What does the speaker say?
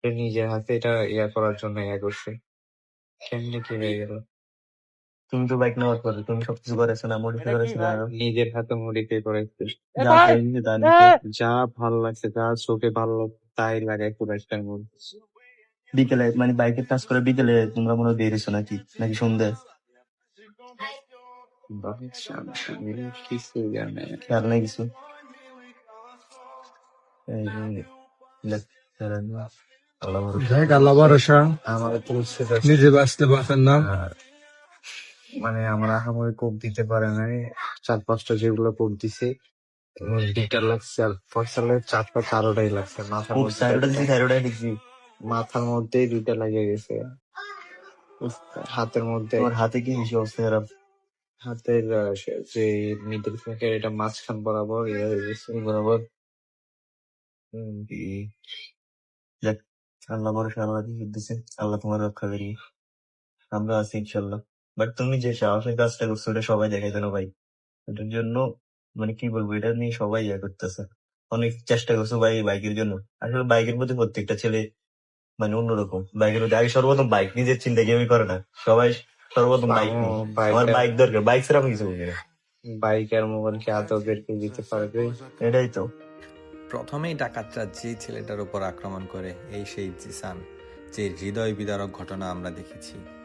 সে নিজের হাতে এটা ইয়া করার জন্য ইয়া করছে কেমনি কি হয়ে গেল? তুমি তো বাইক নেওয়ার পরে তুমি সবকিছু করেছ না মডিফাই করেছ না? নিজের হাতে মডিফাই করেছে যা পেয়েছে তা নিতে যা ভালো লাগছে যা চোখে ভালো লাগছে তাই লাগাই পুরো টাইম বিকেলে মানে বাইকের টাচ করে বিকেলে তোমরা মনে হয় বেরিয়েছো নাকি? নাকি সন্ধ্যে? কিছু জানে খেয়াল নেই কিছু? এই যে, দেখ, ফেরান না। দেখ আল্লাহ ভরসা। তো নিজে বাঁচতে বাঁচার নাম আর মানে আমরা আহামরি কোপ দিতে পারে নাই। চার পাঁচটা যেগুলো কোপ দিছে দুইটা লাগছে আর ফসলের চারটা চারোটাই লাগছে। মাথার মধ্যে দিছি মাথার মধ্যেই দুইটা লেগে গেছে। হাতের মধ্যে তোমার হাতে কি বেশি অবস্থা খারাপ? হাতের যে মিডল ফিঙ্গার এটা মাঝখান বরাবর ইয়ে বরাবর? হুম, যাক আল্লাহ ভরসা আল্লাহ কি দিছে আল্লাহ তোমার রক্ষা করি। আমরা আছি ইনশাল্লাহ বাট তুমি যে সাহসের কাজটা করছ এটা সবাই দেখাই না ভাই। এটার জন্য মানে কি বলব এটা নিয়ে সবাই ইয়া করতেছে। অনেক চেষ্টা করছ ভাই বাইকের জন্য। আসলে বাইকের প্রতি প্রত্যেকটা ছেলে মানে অন্যরকম। বাইকের প্রতি আগে সর্বপ্রথম বাইক নিজের চিন্তা কেউই করে না। সবাই সর্বপ্রথম বাইক বাইক- আমার বাইক দরকার। বাইক ছাড়া আমি কিছু বুঝি না। বাইক আর মোবাইল কি আদৌ বের করে দিতে পারবে? এটাই তো। প্রথমেই ডাকাতরা যে ছেলেটার উপর আক্রমণ করে, এই সেই জিসান, যে হৃদয় বিদারক ঘটনা আমরা দেখেছি।